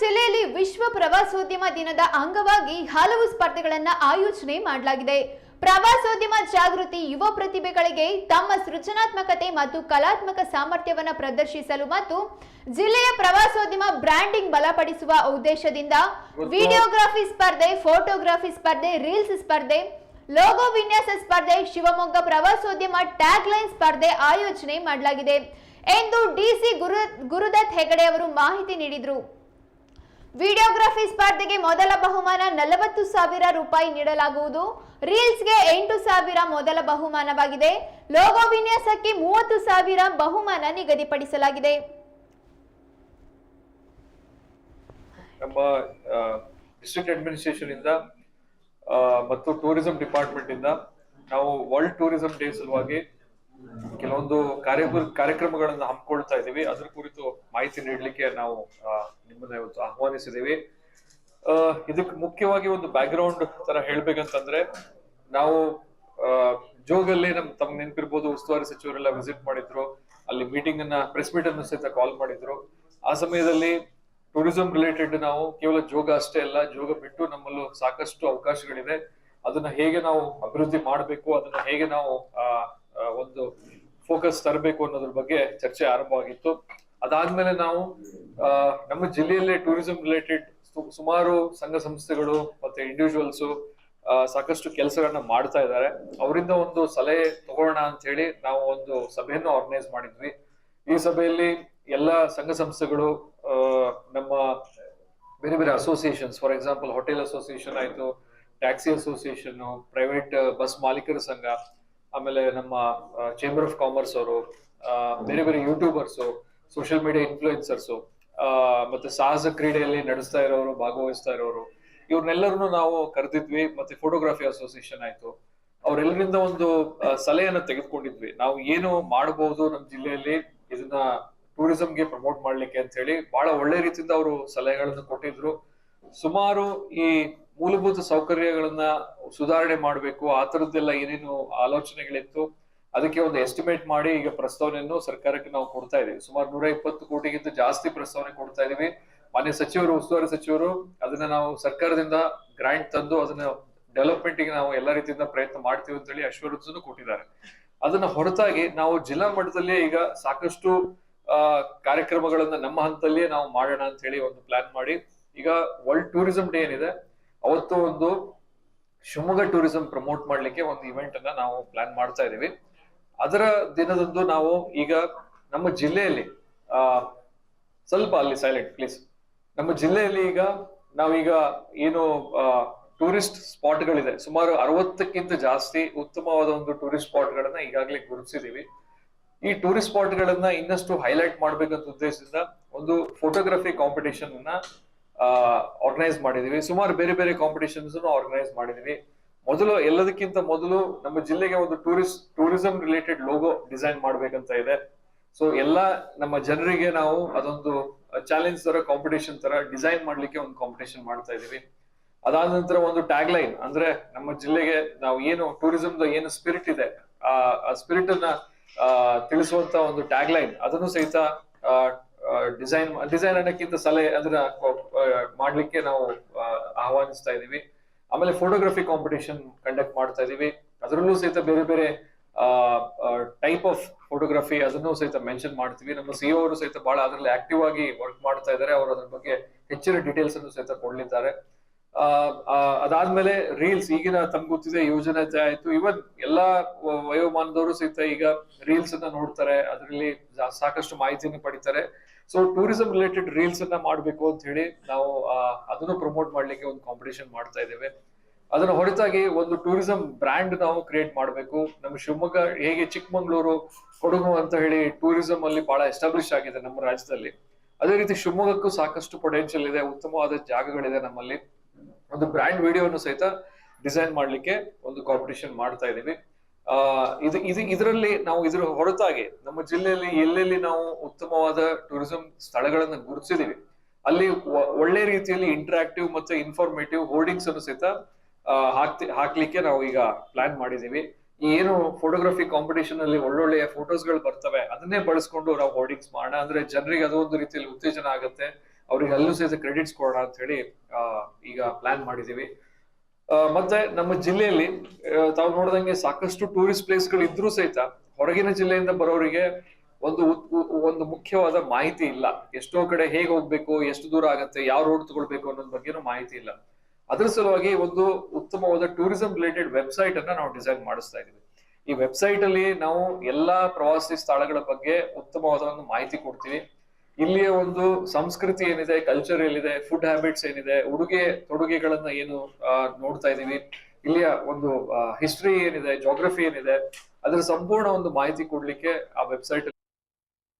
ಜಿಲ್ಲೆಯಲ್ಲಿ ವಿಶ್ವ ಪ್ರವಾಸೋದ್ಯಮ ದಿನದ ಅಂಗವಾಗಿ ಹಲವು ಸ್ಪರ್ಧೆಗಳನ್ನು ಆಯೋಜನೆ ಮಾಡಲಾಗಿದೆ. ಪ್ರವಾಸೋದ್ಯಮ ಜಾಗೃತಿ ಯುವ ಪ್ರತಿಭೆಗಳಿಗೆ ತಮ್ಮ ಸೃಜನಾತ್ಮಕತೆ ಮತ್ತು ಕಲಾತ್ಮಕ ಸಾಮರ್ಥ್ಯವನ್ನು ಪ್ರದರ್ಶಿಸಲು ಮತ್ತು ಜಿಲ್ಲೆಯ ಪ್ರವಾಸೋದ್ಯಮ ಬ್ರ್ಯಾಂಡಿಂಗ್ ಬಲಪಡಿಸುವ ಉದ್ದೇಶದಿಂದ ವಿಡಿಯೋಗ್ರಫಿ ಸ್ಪರ್ಧೆ ಫೋಟೋಗ್ರಫಿ ಸ್ಪರ್ಧೆ ರೀಲ್ಸ್ ಸ್ಪರ್ಧೆ ಲೋಗೋ ವಿನ್ಯಾಸ ಸ್ಪರ್ಧೆ ಶಿವಮೊಗ್ಗ ಪ್ರವಾಸೋದ್ಯಮ ಟ್ಯಾಗ್ ಲೈನ್ ಸ್ಪರ್ಧೆ ಆಯೋಜನೆ ಮಾಡಲಾಗಿದೆ. ಎಂದು ಡಿಸಿ ಗುರು ಗುರುದತ್ ಹೆಗಡೆ ಅವರು ಮಾಹಿತಿ ನೀಡಿದರು. ವಿಡಿಯೋಗ್ರಫಿ ಸ್ಪರ್ಧೆಗೆ ಮೊದಲ ಬಹುಮಾನ ನಲವತ್ತು ಸಾವಿರ ರೂಪಾಯಿ ನೀಡಲಾಗುವುದು. ರೀಲ್ಸ್ಗೆ ಎಂಟು ಸಾವಿರ ಮೊದಲ ಬಹುಮಾನವಾಗಿದೆ. ಲೋಗೋ ವಿನ್ಯಾಸಕ್ಕೆ ಮೂವತ್ತು ಸಾವಿರ ಬಹುಮಾನ ನಿಗದಿಪಡಿಸಲಾಗಿದೆ. ನಮ್ಮ ಡಿಸ್ಟ್ರಿಕ್ಟ್ ಅಡ್ಮಿನಿಸ್ಟ್ರೇಷನ್ ಇಂದ ಮತ್ತು ಟೂರಿಸಂ ಡಿಪಾರ್ಟ್ಮೆಂಟ್ ಇಂದ ನಾವು ವರ್ಲ್ಡ್ ಟೂರಿಸಂ ಡೇ ಸಲುವಾಗಿ ಕೆಲವೊಂದು ಕಾರ್ಯ ಕಾರ್ಯಕ್ರಮಗಳನ್ನ ಹಮ್ಮಿಕೊಳ್ತಾ ಇದ್ದೀವಿ. ಅದ್ರ ಕುರಿತು ಮಾಹಿತಿ ನೀಡಲಿಕ್ಕೆ ನಾವು ನಿಮ್ಮನ್ನ ಇವತ್ತು ಆಹ್ವಾನಿಸಿದ್ದೀವಿ. ಇದಕ್ಕೆ ಮುಖ್ಯವಾಗಿ ಒಂದು ಬ್ಯಾಕ್ ಗ್ರೌಂಡ್ ತರ ಹೇಳ್ಬೇಕಂತಂದ್ರೆ, ನಾವು ಜೋಗಲ್ಲಿ ನಮ್, ತಮ್ಗೆ ನೆನಪಿರ್ಬೋದು, ಉಸ್ತುವಾರಿ ಸಚಿವರೆಲ್ಲ ವಿಸಿಟ್ ಮಾಡಿದ್ರು, ಅಲ್ಲಿ ಮೀಟಿಂಗ್ ಅನ್ನ ಪ್ರೆಸ್ ಮೀಟ್ ಅನ್ನು ಸಹಿತ ಕಾಲ್ ಮಾಡಿದ್ರು. ಆ ಸಮಯದಲ್ಲಿ ಟೂರಿಸಂ ರಿಲೇಟೆಡ್ ನಾವು, ಕೇವಲ ಜೋಗ ಅಷ್ಟೇ ಅಲ್ಲ, ಜೋಗ ಬಿಟ್ಟು ನಮ್ಮಲ್ಲೂ ಸಾಕಷ್ಟು ಅವಕಾಶಗಳಿದೆ. ಅದನ್ನ ಹೇಗೆ ನಾವು ಅಭಿವೃದ್ಧಿ ಮಾಡಬೇಕು, ಅದನ್ನ ಹೇಗೆ ನಾವು ಒಂದು ಫೋಕಸ್ ತರಬೇಕು ಅನ್ನೋದ್ರ ಬಗ್ಗೆ ಚರ್ಚೆ ಆರಂಭವಾಗಿತ್ತು. ಅದಾದ್ಮೇಲೆ ನಾವು ನಮ್ಮ ಜಿಲ್ಲೆಯಲ್ಲೇ ಟೂರಿಸಂ ರಿಲೇಟೆಡ್ ಸುಮಾರು ಸಂಘ ಸಂಸ್ಥೆಗಳು ಮತ್ತೆ ಇಂಡಿವಿಜುವಲ್ಸ್ ಸಾಕಷ್ಟು ಕೆಲಸಗಳನ್ನ ಮಾಡ್ತಾ ಇದ್ದಾರೆ. ಅವರಿಂದ ಒಂದು ಸಲಹೆ ತಗೊಳ್ಳೋಣ ಅಂತ ಹೇಳಿ ನಾವು ಒಂದು ಸಭೆಯನ್ನು ಆರ್ಗನೈಸ್ ಮಾಡಿದ್ವಿ. ಈ ಸಭೆಯಲ್ಲಿ ಎಲ್ಲ ಸಂಘ ಸಂಸ್ಥೆಗಳು ನಮ್ಮ ಬೇರೆ ಬೇರೆ associations for example hotel association ಆಯ್ತು ಟ್ಯಾಕ್ಸಿ ಅಸೋಸಿಯೇಷನ್ ಪ್ರೈವೇಟ್ ಬಸ್ ಮಾಲೀಕರ ಸಂಘ ಆಮೇಲೆ ನಮ್ಮ ಚೇಂಬರ್ ಆಫ್ ಕಾಮರ್ಸ್ ಅವರು ಬೇರೆ ಬೇರೆ ಯೂಟ್ಯೂಬರ್ಸು ಸೋಷಿಯಲ್ ಮೀಡಿಯಾ ಇನ್ಫ್ಲೂಯೆನ್ಸರ್ಸು ಮತ್ತೆ ಸಾಹಸ ಕ್ರೀಡೆಯಲ್ಲಿ ನಡೆಸ್ತಾ ಇರೋರು, ಭಾಗವಹಿಸ್ತಾ ಇರೋರು, ಇವ್ರನ್ನೆಲ್ಲರನ್ನು ನಾವು ಕರೆದಿದ್ವಿ, ಮತ್ತೆ ಫೋಟೋಗ್ರಫಿ ಅಸೋಸಿಯೇಷನ್ ಆಯ್ತು. ಅವರೆಲ್ಲರಿಂದ ಒಂದು ಸಲಹೆಯನ್ನ ತೆಗೆದುಕೊಂಡಿದ್ವಿ. ನಾವು ಏನು ಮಾಡಬಹುದು ನಮ್ಮ ಜಿಲ್ಲೆಯಲ್ಲಿ, ಇದನ್ನ ಟೂರಿಸಂಗೆ ಪ್ರಮೋಟ್ ಮಾಡ್ಲಿಕ್ಕೆ ಅಂತ ಹೇಳಿ ಬಹಳ ಒಳ್ಳೆ ರೀತಿಯಿಂದ ಅವರು ಸಲಹೆಗಳನ್ನು ಕೊಟ್ಟಿದ್ರು. ಸುಮಾರು ಈ ಮೂಲಭೂತ ಸೌಕರ್ಯಗಳನ್ನ ಸುಧಾರಣೆ ಮಾಡಬೇಕು, ಆ ತರದ್ದೆಲ್ಲ ಏನೇನು ಆಲೋಚನೆಗಳಿತ್ತು, ಅದಕ್ಕೆ ಒಂದು ಎಸ್ಟಿಮೇಟ್ ಮಾಡಿ ಈಗ ಪ್ರಸ್ತಾವನೆಯನ್ನು ಸರ್ಕಾರಕ್ಕೆ ನಾವು ಕೊಡ್ತಾ ಇದೀವಿ. ಸುಮಾರು ನೂರ ಇಪ್ಪತ್ತು ಕೋಟಿಗಿಂತ ಜಾಸ್ತಿ ಪ್ರಸ್ತಾವನೆ ಕೊಡ್ತಾ ಇದೀವಿ. ಮಾನ್ಯ ಸಚಿವರು, ಉಸ್ತುವಾರಿ ಸಚಿವರು, ಅದನ್ನ ನಾವು ಸರ್ಕಾರದಿಂದ ಗ್ರಾಂಟ್ ತಂದು ಅದನ್ನ ಡೆವಲಪ್ಮೆಂಟ್ಗೆ ನಾವು ಎಲ್ಲಾ ರೀತಿಯಿಂದ ಪ್ರಯತ್ನ ಮಾಡ್ತೀವಿ ಅಂತ ಹೇಳಿ ಅಶ್ವರೂಪನು ಕೊಟ್ಟಿದ್ದಾರೆ. ಅದನ್ನ ಹೊರತಾಗಿ ನಾವು ಜಿಲ್ಲಾ ಮಟ್ಟದಲ್ಲಿ ಈಗ ಸಾಕಷ್ಟು ಕಾರ್ಯಕ್ರಮಗಳನ್ನ ನಮ್ಮ ಹಂತದಲ್ಲಿಯೇ ನಾವು ಮಾಡೋಣ ಅಂತ ಹೇಳಿ ಒಂದು ಪ್ಲಾನ್ ಮಾಡಿ. ಈಗ ವರ್ಲ್ಡ್ ಟೂರಿಸಂ ಡೇ ಏನಿದೆ ಅವತ್ತು ಒಂದು ಶಿವಮೊಗ್ಗ ಟೂರಿಸಂ ಪ್ರಮೋಟ್ ಮಾಡ್ಲಿಕ್ಕೆ ಒಂದು ಇವೆಂಟ್ ಅನ್ನ ನಾವು ಪ್ಲಾನ್ ಮಾಡ್ತಾ ಇದೀವಿ ಅದರ ದಿನದಂದು ನಾವು ಈಗ ನಮ್ಮ ಜಿಲ್ಲೆಯಲ್ಲಿ ಸ್ವಲ್ಪ ಅಲ್ಲಿ ಸೈಲೆಂಟ್ ಪ್ಲೀಸ್ ನಮ್ಮ ಜಿಲ್ಲೆಯಲ್ಲಿ ಈಗ ನಾವೀಗ ಏನು ಟೂರಿಸ್ಟ್ ಸ್ಪಾಟ್ ಗಳಿದೆ ಸುಮಾರು ಅರವತ್ತಕ್ಕಿಂತ ಜಾಸ್ತಿ ಉತ್ತಮವಾದ ಒಂದು ಟೂರಿಸ್ಟ್ ಸ್ಪಾಟ್ ಗಳನ್ನ ಈಗಾಗಲೇ ಗುರುತಿಸಿದೀವಿ ಈ ಟೂರಿಸ್ಟ್ ಸ್ಪಾಟ್ ಗಳನ್ನ ಇನ್ನಷ್ಟು ಹೈಲೈಟ್ ಮಾಡ್ಬೇಕಂತ ಉದ್ದೇಶದಿಂದ ಒಂದು ಫೋಟೋಗ್ರಫಿ ಕಾಂಪಿಟೇಷನ್ ಅನ್ನ ಆರ್ಗನೈಸ್ ಮಾಡಿದೀವಿ. ಸುಮಾರು ಬೇರೆ ಬೇರೆ ಕಾಂಪಿಟೇಷನ್ಸ್ ಆರ್ಗನೈಸ್ ಮಾಡಿದೀವಿ. ಮೊದಲು ಎಲ್ಲದಕ್ಕಿಂತ ಮೊದಲು ನಮ್ಮ ಜಿಲ್ಲೆಗೆ ಒಂದು tourist tourism related logo design ಮಾಡ್ಬೇಕಂತ ಇದೆ. ಸೊ ಎಲ್ಲ ನಮ್ಮ ಜನರಿಗೆ ನಾವು ಅದೊಂದು ಚಾಲೆಂಜ್ ತರ ಕಾಂಪಿಟೇಷನ್ ತರ ಡಿಸೈನ್ ಮಾಡ್ಲಿಕ್ಕೆ ಒಂದು ಕಾಂಪಿಟೇಷನ್ ಮಾಡ್ತಾ ಇದೀವಿ. ಅದಾದ ನಂತರ ಒಂದು ಟ್ಯಾಗ್ ಲೈನ್ ಅಂದ್ರೆ ನಮ್ಮ ಜಿಲ್ಲೆಗೆ ನಾವು ಏನು ಟೂರಿಸಂ ಏನು ಸ್ಪಿರಿಟ್ ಇದೆ, ಆ ಸ್ಪಿರಿಟ್ ಅನ್ನ ತಿಳಿಸುವಂತ ಒಂದು ಟ್ಯಾಗ್ ಲೈನ್ ಅದನ್ನು ಸಹಿತ ಡಿಸೈನ್ ಡಿಸೈನ್ ಅನ್ನಕ್ಕಿಂತ ಸಲಹೆ ಅದನ್ನ ಮಾಡ್ಲಿಕ್ಕೆ ನಾವು ಆಹ್ವಾನಿಸ್ತಾ ಇದೀವಿ ಆಮೇಲೆ ಫೋಟೋಗ್ರಫಿ ಕಾಂಪಿಟೇಷನ್ ಕಂಡಕ್ಟ್ ಮಾಡ್ತಾ ಇದೀವಿ ಅದರಲ್ಲೂ ಸಹಿತ ಬೇರೆ ಬೇರೆ ಟೈಪ್ ಆಫ್ ಫೋಟೋಗ್ರಫಿ ಅದನ್ನು ಸಹಿತ ಮೆನ್ಷನ್ ಮಾಡ್ತೀವಿ. ನಮ್ಮ ಸಿಒ ಅವರು ಸಹಿತ ಬಹಳ ಅದರಲ್ಲಿ ಆಕ್ಟಿವ್ ಆಗಿ ವರ್ಕ್ ಮಾಡ್ತಾ ಇದ್ದಾರೆ. ಅವರು ಅದ್ರ ಬಗ್ಗೆ ಹೆಚ್ಚಿನ ಡೀಟೇಲ್ಸ್ ಅನ್ನು ಸಹಿತ ಕೊಡ್ಲಿದ್ದಾರೆ. ಅದಾದ್ಮೇಲೆ ರೀಲ್ಸ್ ಈಗಿನ ತಮ್ಗೆ ಗೊತ್ತಿದೆ, ಯೋಜನೆ ಆಯ್ತು. ಇವನ್ ಎಲ್ಲಾ ವಯೋಮಾನದವರು ಸಹಿತ ಈಗ ರೀಲ್ಸ್ ಅನ್ನ ನೋಡ್ತಾರೆ. ಅದರಲ್ಲಿ ಸಾಕಷ್ಟು ಮಾಹಿತಿಯನ್ನು ಪಡಿತಾರೆ. ಸೊ ಟೂರಿಸಂ ರಿಲೇಟೆಡ್ ರೀಲ್ಸ್ ಅನ್ನ ಮಾಡಬೇಕು ಅಂತ ಹೇಳಿ ನಾವು ಅದನ್ನು ಪ್ರಮೋಟ್ ಮಾಡ್ಲಿಕ್ಕೆ ಒಂದು ಕಾಂಪಿಟೇಷನ್ ಮಾಡ್ತಾ ಇದ್ದೇವೆ. ಅದನ್ನ ಹೊರತಾಗಿ ಒಂದು ಟೂರಿಸಂ ಬ್ರ್ಯಾಂಡ್ ನಾವು ಕ್ರಿಯೇಟ್ ಮಾಡಬೇಕು. ನಮ್ಮ ಶಿವಮೊಗ್ಗ, ಹೇಗೆ ಚಿಕ್ಕಮಂಗ್ಳೂರು, ಕೊಡಗು ಅಂತ ಹೇಳಿ ಟೂರಿಸಂ ಅಲ್ಲಿ ಬಹಳ ಎಸ್ಟಾಬ್ಲಿಷ್ ಆಗಿದೆ ನಮ್ಮ ರಾಜ್ಯದಲ್ಲಿ. ಅದೇ ರೀತಿ ಶಿವಮೊಗ್ಗಕ್ಕೂ ಸಾಕಷ್ಟು ಪೊಟೆನ್ಷಿಯಲ್ ಇದೆ, ಉತ್ತಮವಾದ ಜಾಗಗಳಿದೆ ನಮ್ಮಲ್ಲಿ. ಒಂದು ಬ್ರ್ಯಾಂಡ್ ವಿಡಿಯೋನು ಸಹಿತ ಡಿಸೈನ್ ಮಾಡ್ಲಿಕ್ಕೆ ಒಂದು ಕಾಂಪಿಟೇಷನ್ ಮಾಡ್ತಾ ಇದೀವಿ ಆ, ಇದು ಇದು, ಇದರಲ್ಲಿ ನಾವು ಇದರ ಹೊರತಾಗಿ ನಮ್ಮ ಜಿಲ್ಲೆಯಲ್ಲಿ ಎಲ್ಲೆಲ್ಲಿ ನಾವು ಉತ್ತಮವಾದ ಟೂರಿಸಂ ಸ್ಥಳಗಳನ್ನ ಗುರುತಿಸಿದೀವಿ, ಅಲ್ಲಿ ಒಳ್ಳೆ ರೀತಿಯಲ್ಲಿ ಇಂಟರಾಕ್ಟಿವ್ ಮತ್ತೆ ಇನ್ಫಾರ್ಮೇಟಿವ್ ಹೋರ್ಡಿಂಗ್ಸ್ ಅನ್ನು ಸಹಿತ ಹಾಕ್ತಿ, ಹಾಕ್ಲಿಕ್ಕೆ ನಾವು ಈಗ ಪ್ಲಾನ್ ಮಾಡಿದೀವಿ. ಏನು ಫೋಟೋಗ್ರಫಿ ಕಾಂಪಿಟೇಷನ್ ಅಲ್ಲಿ ಒಳ್ಳೊಳ್ಳೆಯ ಫೋಟೋಸ್ಗಳು ಬರ್ತವೆ, ಅದನ್ನೇ ಬಳಸ್ಕೊಂಡು ನಾವು ಹೋರ್ಡಿಂಗ್ಸ್ ಮಾಡೋಣ. ಅಂದ್ರೆ ಜನರಿಗೆ ಅದೊಂದು ರೀತಿಯಲ್ಲಿ ಉತ್ತೇಜನ ಆಗುತ್ತೆ. ಅವ್ರಿಗೆ ಅಲ್ಲೂ ಸಹಿತ ಕ್ರೆಡಿಟ್ಸ್ ಕೊಡೋಣ ಅಂತ ಹೇಳಿ ಈಗ ಪ್ಲಾನ್ ಮಾಡಿದೀವಿ. ಮತ್ತೆ ನಮ್ಮ ಜಿಲ್ಲೆಯಲ್ಲಿ ತಾವು ನೋಡ್ದಂಗೆ ಸಾಕಷ್ಟು ಟೂರಿಸ್ಟ್ ಪ್ಲೇಸ್ಗಳು ಇದ್ರೂ ಸಹಿತ ಹೊರಗಿನ ಜಿಲ್ಲೆಯಿಂದ ಬರೋರಿಗೆ ಒಂದು ಒಂದು ಮುಖ್ಯವಾದ ಮಾಹಿತಿ ಇಲ್ಲ. ಎಷ್ಟೋ ಕಡೆ ಹೇಗೆ ಹೋಗ್ಬೇಕು, ಎಷ್ಟು ದೂರ ಆಗತ್ತೆ, ಯಾವ ರೋಡ್ ತಗೊಳ್ಬೇಕು ಅನ್ನೋದ್ ಬಗ್ಗೆನೂ ಮಾಹಿತಿ ಇಲ್ಲ. ಅದ್ರ ಸಲುವಾಗಿ ಒಂದು ಉತ್ತಮವಾದ ಟೂರಿಸಂ ರಿಲೇಟೆಡ್ ವೆಬ್ಸೈಟ್ ಅನ್ನ ನಾವು ಡಿಸೈನ್ ಮಾಡಿಸ್ತಾ ಇದೀವಿ ಈ ವೆಬ್ಸೈಟ್ ಅಲ್ಲಿ ನಾವು ಎಲ್ಲಾ ಪ್ರವಾಸಿ ಸ್ಥಳಗಳ ಬಗ್ಗೆ ಉತ್ತಮವಾದ ಒಂದು ಮಾಹಿತಿ ಕೊಡ್ತೀವಿ. ಇಲ್ಲಿಯ ಒಂದು ಸಂಸ್ಕೃತಿ ಏನಿದೆ ಕಲ್ಚರ್ ಏನಿದೆ ಫುಡ್ ಹ್ಯಾಬಿಟ್ಸ್ ಏನಿದೆ, ಉಡುಗೆ ತೊಡುಗೆಗಳನ್ನ ಏನು ನೋಡ್ತಾ ಇದೀವಿ ಇಲ್ಲಿಯ ಒಂದು ಹಿಸ್ಟ್ರಿ ಏನಿದೆ ಜೋಗ್ರಫಿ ಏನಿದೆ, ಅದರ ಸಂಪೂರ್ಣ ಒಂದು ಮಾಹಿತಿ ಕೊಡ್ಲಿಕ್ಕೆ ಆ ವೆಬ್ಸೈಟ್